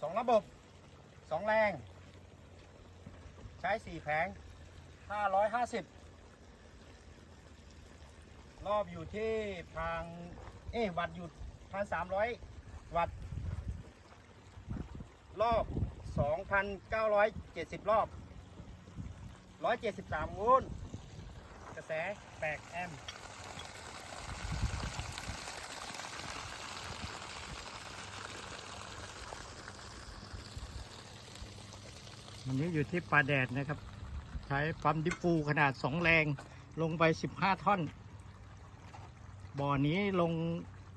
สองระบบสองแรง ใช้สี่แผงห้าร้อยห้าสิบรอบอยู่ที่พังเอ๊วัตต์อยู่พันสามร้อยวัตต์รอบ2,970รอบ173โวลต์กระแส8แอมป์ อันนี้อยู่ที่ปลาแดดนะครับ ใช้ปั๊มดิฟฟูขนาด2แรงลงไป15ท่อน บ่อนี้ลง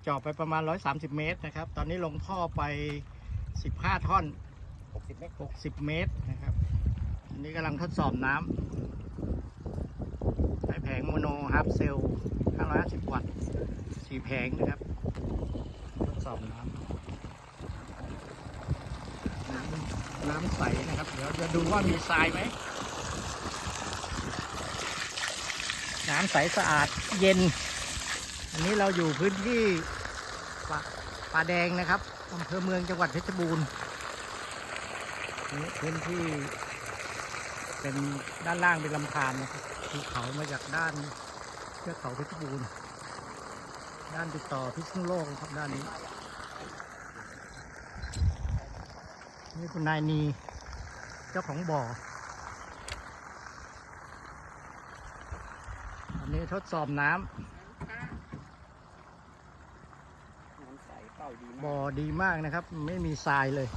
เจาะไปประมาณ130เมตรนะครับ ตอนนี้ลงท่อไป15ท่อน60เมตร60เมตรนะครับอันนี้กำลังทดสอบน้ำใช้แผงโมโนฮาร์ปเซล550วัตต์สี่แผงนะครับ ทดสอบน้ำน้ำ น้ำใสนะครับ เดี๋ยวจะดูว่ามีทรายไหม น้ำใสสะอาดเย็น อันนี้เราอยู่พื้นที่ป่าปาแดงนะครับอำเภอเมืองจังหวัดเพชรบูรณ์นี่พื้นที่เป็นด้านล่างเป็นลำธารนะครับภูเขามาจากด้านเทือกเขาเพชรบูรณ์ ด้านติดต่อพิษณุโลกครับด้านนี้ นี่คุณนายนีเจ้าของบ่ออันนี้ทดสอบน้น้ำใสเป่าดีำมากบ่อดีมากนะครับ ไม่มีทรายเลย